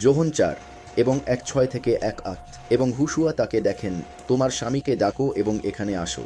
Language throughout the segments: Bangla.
যোহন চার এবং এক ছয় থেকে এক আট এবং হুশুয়া তাকে দেখেন, তোমার স্বামীকে ডাকো এবং এখানে আসো।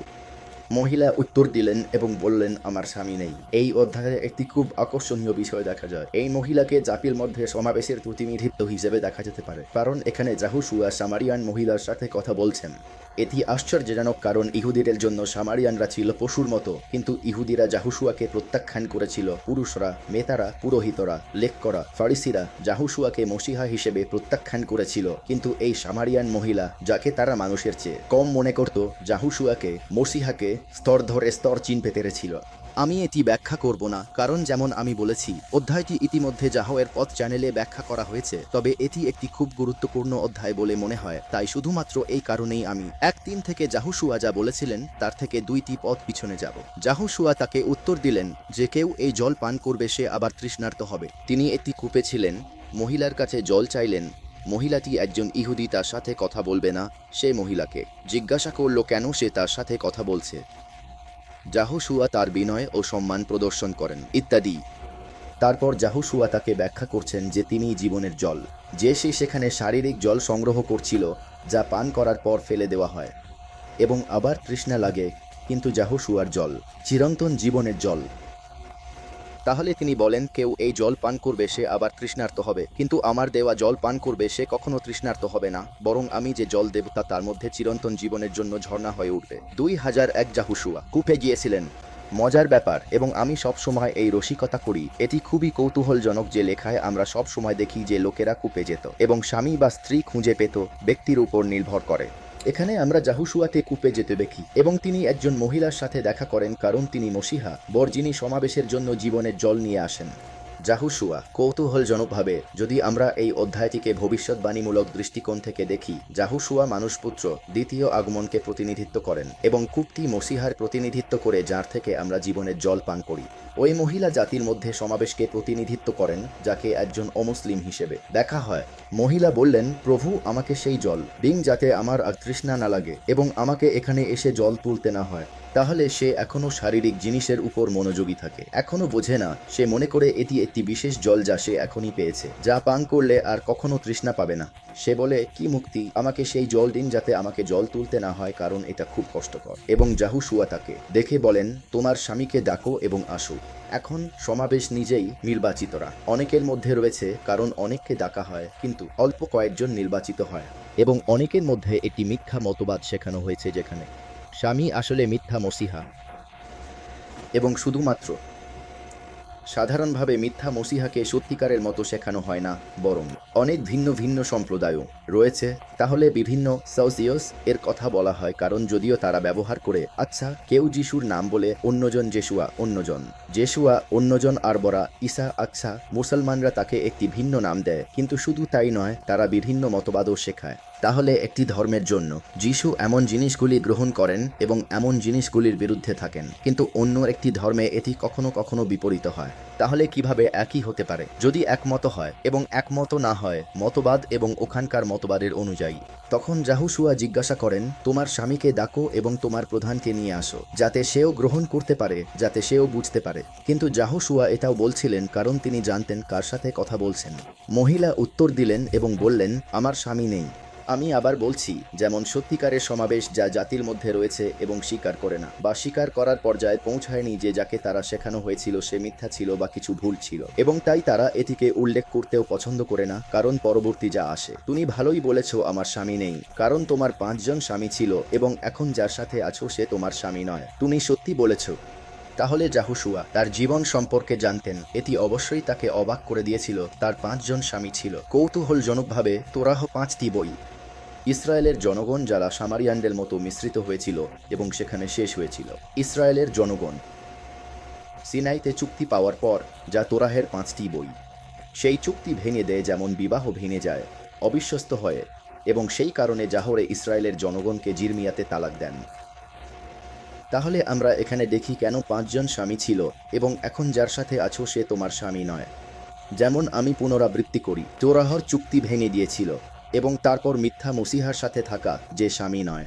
মহিলা উত্তর দিলেন এবং বললেন, আমার স্বামী নেই। এই অধ্যায়ে একটি খুব আকর্ষণীয় বিষয় দেখা যায়। এই মহিলাকে জাতির মধ্যে সমাবেশের প্রতিনিধিত্ব হিসেবে দেখা যেতে পারে, কারণ এখানে জাহুসুয়া সামারিয়ান মহিলার সাথে কথা বলছেন। এটি আশ্চর্যজনক কারণ ইহুদিদের জন্য সামারিয়ানরা ছিল পশুর মতো, কিন্তু ইহুদিরা জাহুসুয়াকে প্রত্যাখ্যান করেছিল। পুরুষরা মেতারা পুরোহিতরা, লেখকরা, ফারিসিরা জাহুসুয়াকে মসিহা হিসেবে প্রত্যাখ্যান করেছিল। কিন্তু এই সামারিয়ান মহিলা, যাকে তারা মানুষের চেয়ে কম মনে করত জাহুসুয়াকে মসিহাকে স্তর ধরে স্তর চিনতে পেরেছিল আমি এটি ব্যাখ্যা করব না, কারণ যেমন আমি বলেছি, অধ্যায়টি ইতিমধ্যে জাহওয়ের পথ চ্যানেলে ব্যাখ্যা করা হয়েছে, তবে এটি একটি খুব গুরুত্বপূর্ণ অধ্যায় বলে মনে হয়, তাই শুধুমাত্র এই কারণেই আমি। এক তিন থেকে জাহুসুয়া যা বলেছিলেন, তার থেকে দুইটি পথ পিছনে যাব। জাহুসুয়া তাকে উত্তর দিলেন যে কেউ এই জল পান করবে, সে আবার তৃষ্ণার্ত হবে। তিনি একটি কূপে ছিলেন, মহিলার কাছে জল চাইলেন মহিলাটি একজন ইহুদি, তার সাথে কথা বলবে না সে মহিলাকে। জিজ্ঞাসা করল, কেন সে তার সাথে কথা বলছে? জাহুসুয়া তার বিনয় ও সম্মান প্রদর্শন করেন, ইত্যাদি। তারপর জাহুসুয়া তাকে ব্যাখ্যা করছেন যে তিনি জীবনের জল, যে সে সেখানে শারীরিক জল সংগ্রহ করছিল, যা পান করার পর ফেলে দেওয়া হয়। এবং আবার তৃষ্ণা লাগে, কিন্তু জাহুসুয়ার জল, চিরন্তন জীবনের জল তাহলে তিনি বলেন, কেউ এই জল পান করবে, সে আবার তৃষ্ণার্ত হবে। কিন্তু আমার দেওয়া জল পান করবে, সে কখনো তৃষ্ণার্ত হবে না। বরং আমি যে জল দেব, তা তার মধ্যে চিরন্তন জীবনের জন্য ঝর্ণা হয়ে উঠবে। দুই হাজার এক জাহুসুয়া কূপে গিয়েছিলেন। মজার ব্যাপার, এবং আমি সব সময় এই রসিকতা করি। এটি খুবই কৌতূহলজনক যে লেখায় আমরা সব সময় দেখি যে লোকেরা কূপে যেত, এবং স্বামী বা স্ত্রী খুঁজে পেত, ব্যক্তির উপর নির্ভর করে। এখানে আমরা জাহুসুয়াকে কূপে যেতে দেখি এবং তিনি একজন মহিলার সাথে দেখা করেন কারণ তিনি মসিহা বর্জিনী সমাবেশের জন্য জীবনের জল নিয়ে আসেন। জাহুসুয়া কৌতূহলজনকভাবে, যদি আমরা এই অধ্যায়টিকে ভবিষ্যৎবাণীমূলক দৃষ্টিকোণ থেকে দেখি জাহুসুয়া মানুষপুত্র দ্বিতীয় আগমনকে প্রতিনিধিত্ব করেন এবং কূপটি মসিহার প্রতিনিধিত্ব করে যার থেকে আমরা জীবনের জল পান করি। ওই মহিলা জাতির মধ্যে সমাবেশকে প্রতিনিধিত্ব করেন, যাকে একজন অমুসলিম হিসেবে। দেখা হয়, মহিলা বললেন, প্রভু, আমাকে সেই জল দিন যাতে আমার তৃষ্ণা না লাগে এবং আমাকে এখানে এসে জল তুলতে না হয়। তাহলে সে এখনও শারীরিক জিনিসের উপর মনোযোগী থাকে। এখনও বোঝে না, সে মনে করে এটি একটি বিশেষ জল যা সে এখনই পেয়েছে, যা পান করলে আর কখনো তৃষ্ণা পাবে না। সে বলে, কি মুক্তি? আমাকে সেই জল দিন যাতে আমাকে জল তুলতে না হয়, কারণ এটা খুব কষ্টকর। এবং জাহু শুয়া তাকে দেখে বলেন, তোমার স্বামীকে ডাকো এবং আসো। এখন সমাবেশ নিজেই নির্বাচিতরা। অনেকের মধ্যে রয়েছে, কারণ অনেককে ডাকা হয়, কিন্তু অল্প কয়েকজন নির্বাচিত হয়। এবং অনেকের মধ্যে একটি মিথ্যা মতবাদ শেখানো হয়েছে যেখানে স্বামী আসলে মিথ্যা মসিহা। এবং শুধুমাত্র, সাধারণভাবে মিথ্যা মসিহাকে সত্যিকারের মতো শেখানো হয় না, বরং অনেক ভিন্ন ভিন্ন সম্প্রদায়ও রয়েছে। তাহলে বিভিন্ন সাউসিয়স এর কথা বলা হয়, কারণ যদিও তারা ব্যবহার করে আচ্ছা কেউ যিশুর নাম বলে অন্যজন জেসুয়া অন্যজন জেসুয়া অন্যজন আরবরা, ঈসা আচ্ছা মুসলমানরা তাকে একটি ভিন্ন নাম দেয়, কিন্তু শুধু তাই নয়, তারা বিভিন্ন মতবাদও শেখায়। তাহলে একটি ধর্মের জন্য। যিশু এমন জিনিসগুলি গ্রহণ করেন এবং এমন জিনিসগুলির বিরুদ্ধে থাকেন। কিন্তু অন্য একটি ধর্মে এটি কখনো কখনো বিপরীত হয়। তাহলে কীভাবে একই হতে পারে? যদি একমত হয় এবং একমত না হয়, মতবাদ এবং ওখানকার মতবাদের অনুযায়ী। তখন জাহুসুয়া জিজ্ঞাসা করেন, তোমার স্বামীকে ডাকো এবং তোমার প্রধানকে নিয়ে আসো, যাতে সেও গ্রহণ করতে পারে, যাতে সেও বুঝতে পারে। কিন্তু জাহুসুয়া এটাও বলছিলেন, কারণ তিনি জানতেন কার সাথে কথা বলছেন। মহিলা উত্তর দিলেন এবং বললেন, আমার স্বামী নেই। আমি আবার বলছি, যেমন সত্যিকারের সমাবেশ যা জাতির মধ্যে রয়েছে এবং স্বীকার করে না, বা স্বীকার করার পর্যায়ে পৌঁছায়নি যে যাকে তারা শেখানো হয়েছিল সে মিথ্যা ছিল বা কিছু ভুল ছিল। এবং তাই তারা এটিকে উল্লেখ করতেও পছন্দ করে না, কারণ পরবর্তী যা আসে। তুমি ভালোই বলেছ, আমার স্বামী নেই, কারণ তোমার পাঁচজন স্বামী ছিল, এবং এখন যার সাথে আছো সে তোমার স্বামী নয়। তুমি সত্যি বলেছ। তাহলে জাহুসুয়া, তার জীবন সম্পর্কে জানতেন। এটি অবশ্যই তাকে অবাক করে দিয়েছিল, তার পাঁচজন স্বামী ছিল। কৌতূহলজনকভাবে তোরাহ পাঁচটি বই। ইসরায়েলের জনগণ যারা সামারিয়ানদের মতো মিশ্রিত হয়েছিল এবং সেখানে শেষ হয়েছিল। ইসরায়েলের জনগণ সিনাইতে চুক্তি পাওয়ার পর যা তোরাহের পাঁচটি বই, সেই চুক্তি ভেঙে দেয় যেমন বিবাহ ভেঙে যায়, অবিশ্বস্ত হয়ে এবং সেই কারণে জাহরে ইসরায়েলের জনগণকে জিরমিয়াতে তালাক দেন। তাহলে আমরা এখানে দেখি কেন পাঁচজন স্বামী ছিল এবং এখন যার সাথে আছো সে তোমার স্বামী নয়। যেমন আমি পুনরাবৃত্তি করি, তোরাহর চুক্তি ভেঙে দিয়েছিল এবং তারপর মিথ্যা মসিহার সাথে থাকা যে স্বামী নয়।